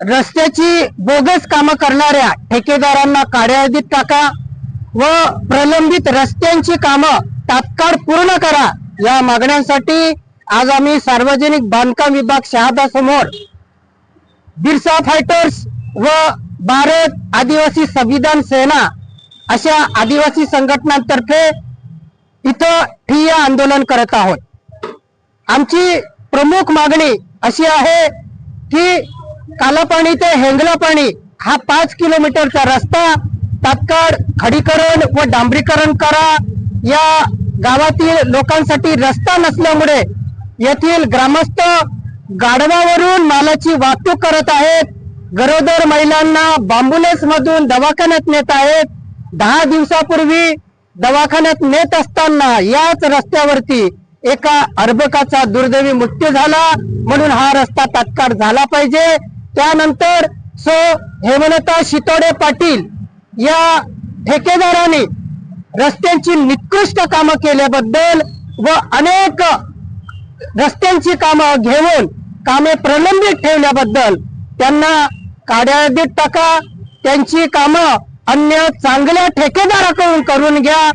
रस्त्याची बोगस कामं करणाऱ्या ठेकेदारांना कार्यादित टाका व प्रलंबित रस्त्यांची कामं तात्काळ पूर्ण करा या मागण्यांसाठी आज आम्ही सार्वजनिक बांधकाम विभाग शहादा समोर बिरसा फायटर्स व भारत आदिवासी संविधान सेना अशा आदिवासी संघटनांतर्फे इथं ठिय्या आंदोलन करत आहोत. आमची प्रमुख मागणी अशी आहे की कालापाणी ते हेंगलापाणी हा पाच किलोमीटरचा रस्ता तात्काळ खडीकरण व डांबरीकरण करा. या गावातील लोकांसाठी रस्ता नसल्यामुळे येथील ग्रामस्थ गाढवावरून मालाची वाहतूक करत आहेत. गरोदर महिलांना बांबुलेन्स मधून दवाखान्यात नेत आहेत. दहा दिवसापूर्वी दवाखान्यात नेत असताना याच रस्त्यावरती एका अर्भकाचा दुर्दैवी मृत्यू झाला. म्हणून हा रस्ता तात्काळ झाला पाहिजे. त्यानंतर सो हेमलता शितोडे पाटील या ठेकेदाराने रस्त्यांची निकृष्ट कामं केल्याबद्दल व अनेक रस्त्यांची कामं घेऊन कामे प्रलंबित ठेवल्याबद्दल त्यांना काड्यादीत टाका त्यांची कामं अन्य चांगल्या ठेकेदाराकडून करून घ्या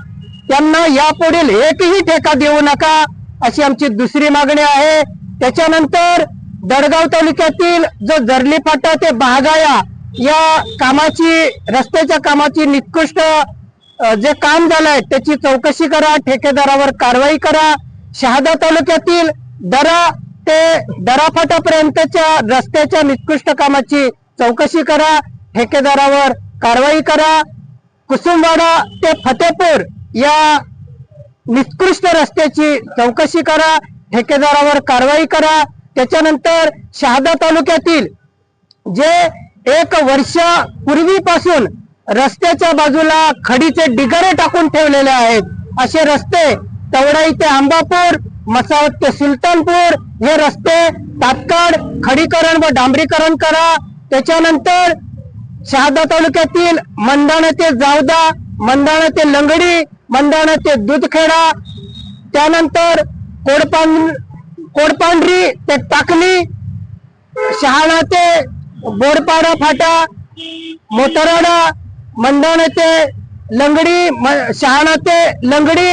त्यांना यापुढील एकही ठेका देऊ नका अशी आमची दुसरी मागणी आहे. त्याच्यानंतर दडगाव तालुक्यातील जो जर्ली फाटा ते बहागाया या कामाची रस्त्याच्या कामाची निकृष्ट जे काम झालंय त्याची चौकशी करा ठेकेदारावर कारवाई करा. शहादा तालुक्यातील दरा ते दरा फाटापर्यंतच्या रस्त्याच्या निकृष्ट कामाची चौकशी करा ठेकेदारावर कारवाई करा. कुसुमवाडा ते फतेपूर या निकृष्ट रस्त्याची चौकशी करा ठेकेदारावर कारवाई करा. त्याच्यानंतर शहादा तालुक्यातील जे एक वर्ष पूर्वीपासून रस्त्याच्या बाजूला खडीचे डिगारे टाकून ठेवलेले आहेत असे रस्ते तवडाई ते आंबापूर मसावत ते सुलतानपूर हे रस्ते तात्काळ खडीकरण व डांबरीकरण करा. त्याच्यानंतर शहादा तालुक्यातील मंदाणा ते जावदा मंदाणा ते लंगडी मंदाणा ते दूधखेडा त्यानंतर कोडपान कोडपांढरी ते टाकली. शहाणा ते बोरपाडा फाटा मोतराडा मंदाणा ते लंगडी म- शहाणा ते लंगडी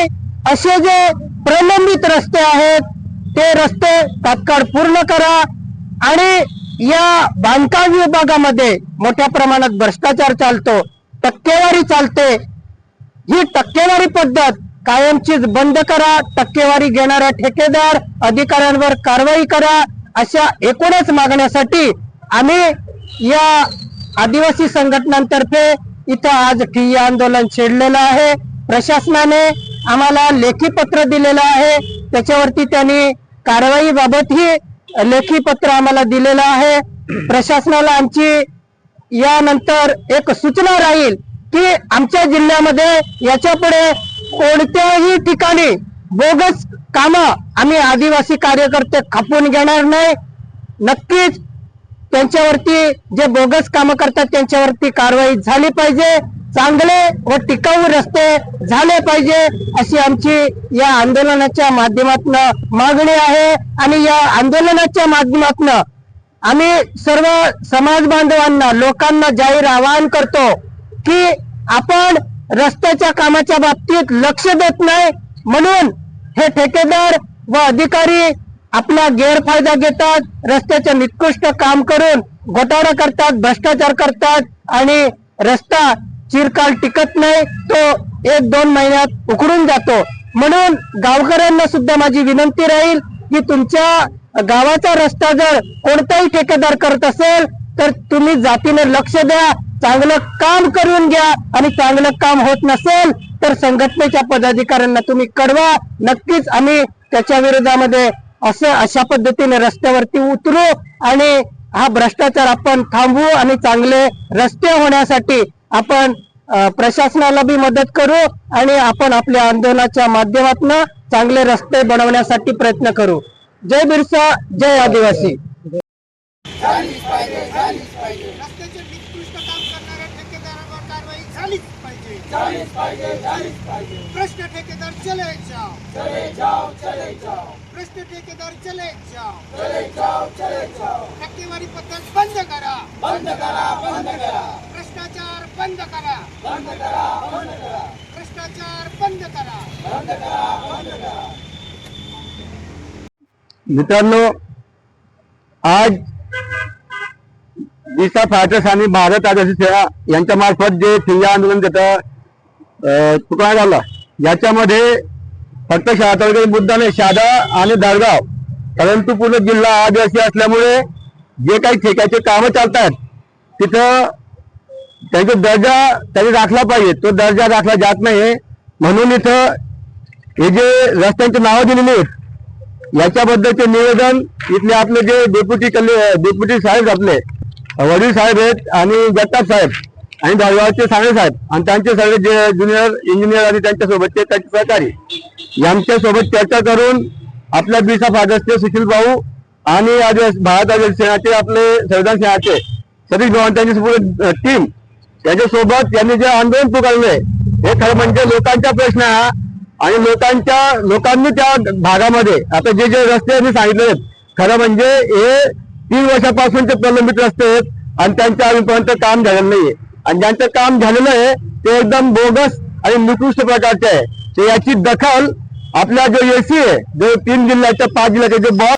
असे जे प्रलंबित रस्ते आहेत ते रस्ते तात्काळ पूर्ण करा. आणि या बांधकाम विभागामध्ये मोठ्या प्रमाणात भ्रष्टाचार चालतो टक्केवारी चालते. ही टक्केवारी पद्धत कायमचीच बंद करा टक्केवारी घेणारा ठेकेदार अधिकाऱ्यांवर कारवाई करा अशा एकूणच मागण्यासाठी आम्ही या आदिवासी संघटनांतर्फे इथं आज ठिय्या आंदोलन छेडलेलं आहे. प्रशासनाने आम्हाला लेखी पत्र दिलेलं आहे. त्याच्यावरती त्यांनी कारवाईबाबतही लेखी पत्र आम्हाला दिलेलं आहे. प्रशासनाला आमची यानंतर एक सूचना राहील की आमच्या जिल्ह्यामध्ये याच्यापुढे कोणत्याही ठिकाणी बोगस काम आम्ही आदिवासी कार्यकर्ते खपून घेणार नाही. नक्कीच त्यांच्यावरती जे बोगस कामं करतात त्यांच्यावरती कारवाई झाली पाहिजे. चांगले व टिकाऊ रस्ते झाले पाहिजे अशी आमची या आंदोलनाच्या माध्यमातून मागणी आहे. आणि या आंदोलनाच्या माध्यमातून आम्ही सर्व समाज बांधवांना लोकांना जाहीर आवाहन करतो की आपण रस्त्याच्या कामाच्या बाबतीत लक्ष देत नाही. म्हणून हे ठेकेदार व अधिकारी आपला गैरफायदा घेतात रस्त्याचे निकृष्ट काम करून घोटाळा करतात भ्रष्टाचार करतात आणि रस्ता चिरकाल टिकत नाही तो एक दोन महिन्यात उकडून जातो. म्हणून गावकऱ्यांना सुद्धा माझी विनंती राहील की तुमच्या गावाचा रस्ता जर कोणताही ठेकेदार करत असेल तर तुम्ही जातीने लक्ष द्या. चांगलं काम करून घ्या आणि चांगलं काम होत नसेल तर संघटनेच्या पदाधिकाऱ्यांना तुम्ही कळवा. नक्कीच आम्ही त्याच्या विरोधामध्ये असं अशा पद्धतीने रस्त्यावरती उतरू आणि हा भ्रष्टाचार आपण थांबवू आणि चांगले रस्ते होण्यासाठी आपण प्रशासनाला बी मदत करू आणि आपण आपल्या आंदोलनाच्या माध्यमातून चांगले रस्ते बनवण्यासाठी प्रयत्न करू. जय बिरसा जय आदिवासी रस्त्याचे निकृष्ट काम करणाऱ्या ठेकेदारांवर कारवाई झालीच पाहिजे झालीच पाहिजे झालीच पाहिजे भ्रष्ट ठेकेदार चले जाओ चले जाओ चले जाओ. भ्रष्ट ठेकेदार चले जाओ चले जाओ चले जाओ. टक्केवारी पद्धत बंद करा. भ्रष्टाचार बंद करा. भ्रष्टाचार बंद करा. मित्रांनो आज दिशा फायटर्स आणि भारत आदिवासी सेना यांच्या मार्फत जे ठिय्या आंदोलन तिथं पुकारण्यात झाला? याच्यामध्ये फक्त शहा तालुक्याचा मुद्दा नाही शादा आणि दळगाव परंतु पूर्ण जिल्हा आदिवासी असल्यामुळे जे काही ठेक्याचे कामं चालतात तिथं त्यांचा दर्जा त्यांनी राखला पाहिजे. तो दर्जा राखला जात नाही. म्हणून इथं हे जे रस्त्यांची नावं दिलेली आहेत याच्याबद्दलचे निवेदन इथले आपले जे डेप्युटी कल्ले डेप्युटी साहेब आपले वडील साहेब आहेत आणि जगताप साहेब. आणि दळगावचे साने साहेब आणि त्यांचे सगळे जे ज्युनियर इंजिनियर आणि त्यांच्यासोबतचे त्यांचे सहकारी यांच्या सोबत चर्चा करून आपल्या बिसा ऑगस्टचे सुशील भाऊ आणि आदिवासी भारत सेनाचे आपले संविधान सेनाचे सतीश भवन त्यांची टीम त्याच्यासोबत त्यांनी जे आंदोलन पुकारले हे खरं म्हणजे लोकांचा प्रश्न हा. आणि लोकांच्या लोकांनी त्या भागामध्ये आता जे जे रस्ते यांनी सांगितले आहेत खरं म्हणजे हे तीन वर्षापासूनचे प्रलंबित रस्ते आहेत आणि त्यांच्या अजूनपर्यंत काम झालेलं नाहीये. आणि ज्यांचं काम झालेलं आहे ते एकदम बोगस आणि निकृष्ट प्रकारचे आहे. तर याची दखल आपला जो एसी आहे जो तीन जिल्ह्याच्या पाच जिल्ह्याचे जे बॉस